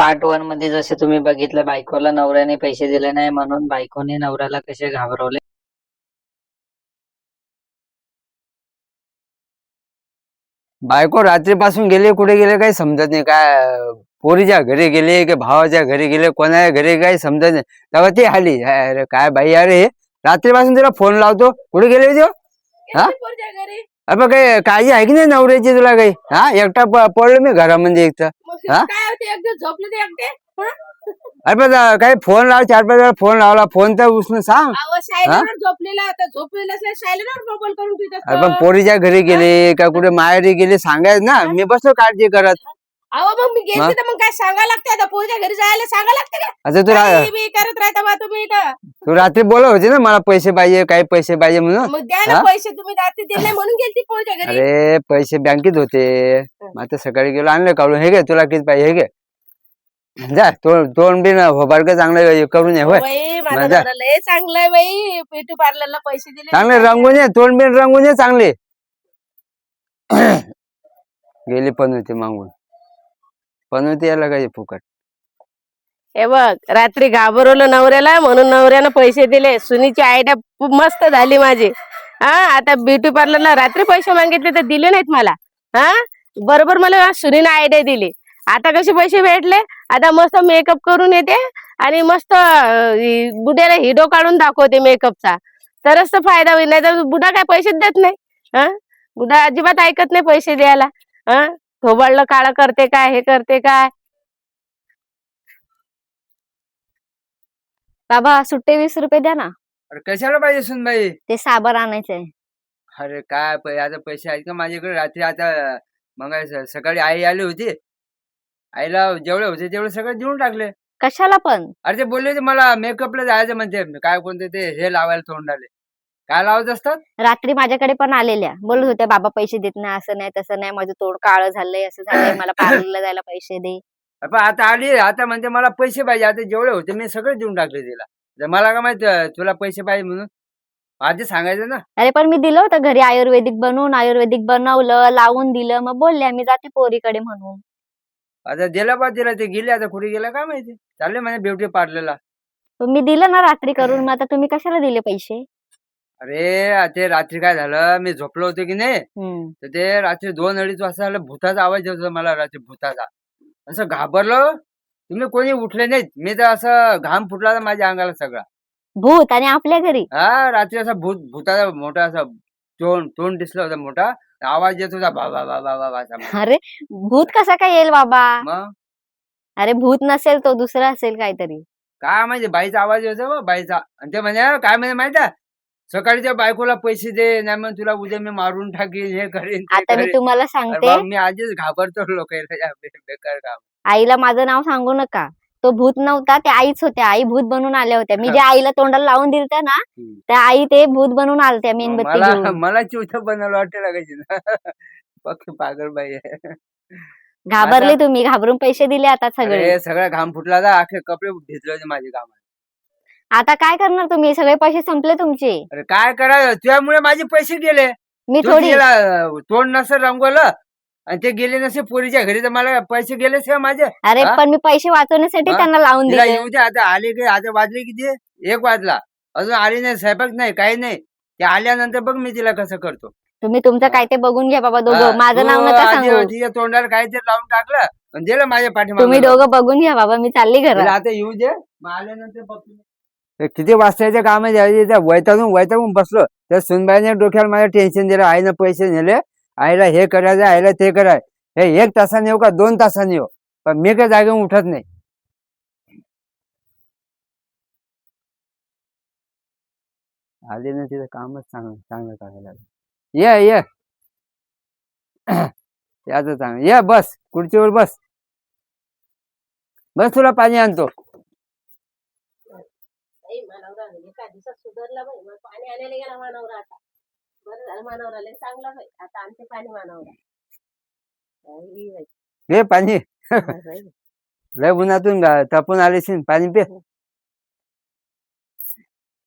Part वनमध्ये जसे तुम्ही बघितलं बायकोला नवऱ्याने पैसे दिले नाही म्हणून बायकोने नवऱ्याला कसे घाबरवले? बायको रात्रीपासून गेले कुठे गेले काही समजत नाही. काय पोरीच्या घरी गेले की भावाच्या घरी गेले कोणाच्या घरी काही समजत नाही. तेव्हा ती आली अरे काय बाई अरे हे रात्रीपासून तिला फोन लावतो? कुठे गेले होते हो? अरे काही काळजी आहे की नाही नवऱ्याची तुला काही? हा एकटा पडलो मी घरामध्ये एक तर हा? काय होते एकदा झोपले ते एकटे? अरे बा जा- काही फोन लाव चार पाच वेळा फोन लावला. फोन तर उचलून सांग. सायलेंटवर झोपलेला होता. झोपलेला असल्या सायलेंटवर मोबाईल करून ठेवत असतो. अरे पण पोरीच्या घरी गेले का कुठे माहेरी गेले सांगायचं ना. मी बसलो काळजी करत. अहो मग मी? गेली तर मग काय सांगा लागते आता पोरीच्या घरी जायला सांगा लागते का? तू रा- काही बी करत राहता बा तुम्ही इथं. तू रात्री बोलत होती ना मला पैसे पाहिजे काही पैसे पाहिजे म्हणून. मग द्या ना हा? पैसे तुम्ही रात्री दिले म्हणून पोरीच्या घरी. अरे पैसे बँकेत होते. मग आता सकाळी गेलो आणले काढून. हे घे तुला किती पाहिजे हे घे. जा तोंड तोंड बी चांगलं करून ये होय. बाई माझा मजा. नवरा लय चांगला आहे बाई. पार्लरला पैसे दिले चांगले रंगून ये तोंड बिन रंगून ये चांगले. गेली पण होती मागून. पण होती काही फुकट? हे बघ रात्री घाबरवलं नवऱ्याला म्हणून नवऱ्यानं पैसे दिले. सुनीची आयडिया खूप मस्त झाली माझी. हा आता ब्युटी पार्लरला रात्री पैसे मागितले तर दिले नाहीत मला. हा बरोबर मला सुनीने आयडिया दिली. आता कसे पैसे भेटले? आता मस्त मेकअप करून येते आणि मस्त अं, बुड्याला हिडो काढून दाखवते मेकअपचा तरच तर फायदा होईल नाही तर बुडा काय पैसेच देत नाही. हा बुडा अजिबात ऐकत नाही पैसे द्यायला. हा थोबाडलं काळं करते काय हे करते काय? बाबा सुट्टे वीस रुपये द्या ना. अरे कशाला पाहिजे सुनबाई? ते साबर आणायचंय. अरे काय पै- आता पैसे आहेत का माझ्याकडे? रात्री आता मग सकाळी आई आली होती. आईला जेवढे होते तेवढे सगळे देऊन टाकले. कशाला पण? अरे ते बोलले होते मला मेकअपला जायचं म्हणते. काय कोणते ते हे लावायला तोंडाले. काय लावत असतात? रात्री माझ्याकडे पण आलेल्या. बोलत होत्या बाबा पैसे देत नाही असं नाही तसं नाही माझं तोंड काळं झालंय असं झालंय मला पार्लरला जायला पैसे दे. पण आता आली आता म्हणते मला पैसे पाहिजे आता जेवढे होते मी सगळे देऊन टाकले तिला. तर मला काय माहीत तुला पैसे पाहिजे म्हणून? आधी सांगायचं ना. अरे पण मी दिलं होतं घरी आयुर्वेदिक बनवून आयुर्वेदिक बनवलं लावून दिलं मग बोलल्या मी जाते पोरीकडे म्हणून. आता दिला बा तिला ते गेले आता कुठे गेला काय माहिती? चालले म्हणे ब्युटी पार्लरला. मी दिलं ना रात्री करून मग आता तुम्ही कशाला दिले पैसे? अरे ते रात्री काय झालं? मी झोपलो होतो की नाही? हम्म. तर ते रात्री दोन अडीच वाजता झालं भूताचा आवाज येत होता मला रात्री भूताचा. असं घाबरलो. तुम्ही कोणी उठले नाहीत. मी तर असं घाम फुटला होता माझ्या अंगाला सगळा. भूत आणि आपल्या घरी? हा रात्री असा भूत भूताचा मोठा असा तोंड तोंड दिसला होता मोठा. आवाज येत होता बा बा बा बा बा बा असा. अरे भूत कसा काय येईल बाबा? मग? अरे भूत नसेल तो दुसरा असेल काहीतरी. काय माहिती बाईचा आवाज येतो बा बाईचा. आणि ते म्हणे काय म्हणे माहिती आहे? सकाळी त्या बायकोला पैसे दे नाही मग तुला उद्या मी मारून टाकीन हे करीन ते आता मी करीन. तुम्हाला अरे सांगते मी आधीच घाबरतो लोक बेकार काम आईला माझं नाव सांगू नका. तो भूत नव्हता त्या आईच होत्या. आई भूत बनून आल्या होत्या. मी ज्या आईला तोंडाला लावून दिलत ना हम्म. त्या आई ते भूत बनून आलत्या मेणबत्ती मला घेऊन. मला चिवथ बनवलं वाटतं लागायची ना. पागल बाई आहे घाबरले तुम्ही घाबरून पैसे दिले आता सगळे. अरे सगळा घाम फुटला होता कपडे भिजले होते माझे काम आता काय करणार तुम्ही? सगळे पैसे संपले तुमचे. अरे काय करा तुझ्यामुळे माझे पैसे गेले. मी तू थोडी तिला, अं, तोंड नसं रंगवलं. आणि ते गेले नसे पोरीच्या घरी तर मला पैसे गेलेच का माझे. अरे हा? पण मी पैसे वाचवण्यासाठी हा? त्यांना लावून तिला दिले. येऊ दे आता आले की आता वाजले किती? एक वाजला. अजून आली नाही स्वयंपाक नाही काही नाही. ते आल्यानंतर बघ मी तिला कसं करतो. तुम्ही तुमचं काय ते बघून घ्या बाबा हा, दोघं माझं तू नाव नका आधी सांगू. तिच्या तोंडाला काहीतरी लावून टाकलं आणि दिलं माझ्या पाठीमागे तुम्ही दोघं बघून घ्या बाबा मी चालली घरात. आता येऊ दे. मग आल्यानंतर बघतो ते किती वाजताच्या काम वैतागून वैतागून बसलो. त्या सुनबाईने डोक्याला मला टेन्शन दिलं. आईनं पैसे नेले. आईला हे करायचं आईला ते कराय हे एक तासाने येऊ का? दोन तासाने येऊ. पण मी काही जागेवर उठत नाही. आले ना तिथं कामच चांगलं चांगलं करायला लागलं. ये ये. याचं चांगलं. ये बस. खुर्चीवर बस. बस तुला पाणी आणतो. मानवरा एका दिवसात सुधारला बाई. मग पाणी आणायला गेला मानवरा आता. बरं झालं मानवरा लय चांगला बाई. आता आणते पाणी मानवरा. घे पाणी. लय उन्हातून तापून आलेशील पाणी पे.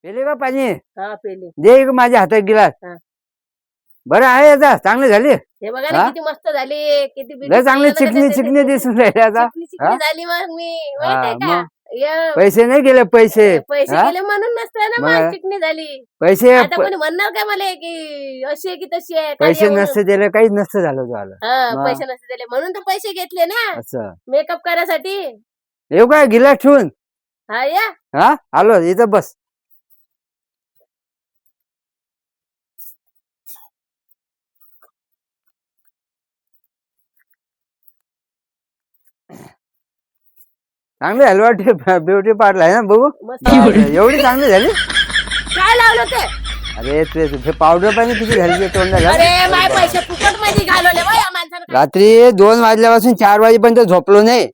पेले का पाणी? हा पेले. दे माझ्या हातात गिलास. बरं आहे आता चांगली झाली. हे बघा ना हा? किती मस्त झाली. किती लय चांगली चिकनी चिकनी दिसून राहिली आता. हा? झाली मग मी. हा, य- पैसे नाही गेले पैसे. पैसे हा? गेले म्हणून नसतं ना मग- चिकनी झाली. पैसे आता कोणी म्हणणार काय मला की अशी आहे की तशी आहे काय पैसे एवढं? नसते दिले काहीच नसतं झालं तुला हा. पैसे नसते दिले. म्हणून तर पैसे घेतले ना. असं. मेकअप करायसाठी. येऊ काय गिलास ठेवून? हा या. हा? आलो इथं बस. चांगली झाली वाटते ब्युटी पार्लर आहे ना बघू. एवढी चांगली झाली? काय लावलं ते? अरे ते हे पावडर पाणी किती झाली ते तोंडाला? अरे माय पैसे फुकटमध्ये घालवले बा या माणसानं. रात्री दोन वाजल्यापासून चार वाजेपर्यंत झोपलो नाही.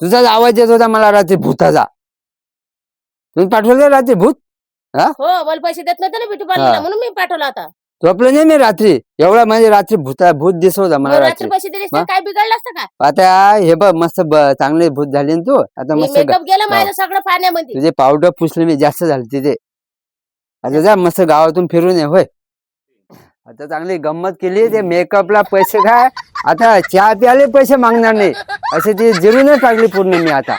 तुझाच आवाज येत होता मला रात्री भूताचा. तुम्ही पाठवलं रात्री भूत? हो? मला पैसे देत नव्हते ना ब्युटी हा. पार्लरला म्हणून मी पाठवला होता झोपलो नाही मी रात्री. एवढा म्हणजे रात्री भूता भूत दिसत होता मला रात्री रात्री. पैसे दिले असते मग? काय बिघडलं असतं का? आता हे बघ मस्त ब- चांगले भूत झाले ना तू. आता मस्त ग- मेकअप गेला माझं सगळं पाण्यामध्ये. तुझे पावडर पुसले मी जास्त झाले तिथे. आता जा मस्त गावातून फिरून ये होय. आता चांगली गंमत केली ते मेकअपला पैसे काय? आता चहा प्याले पैसे मागणार नाही. असे ती जिरूनच टाकली पूर्ण मी आता.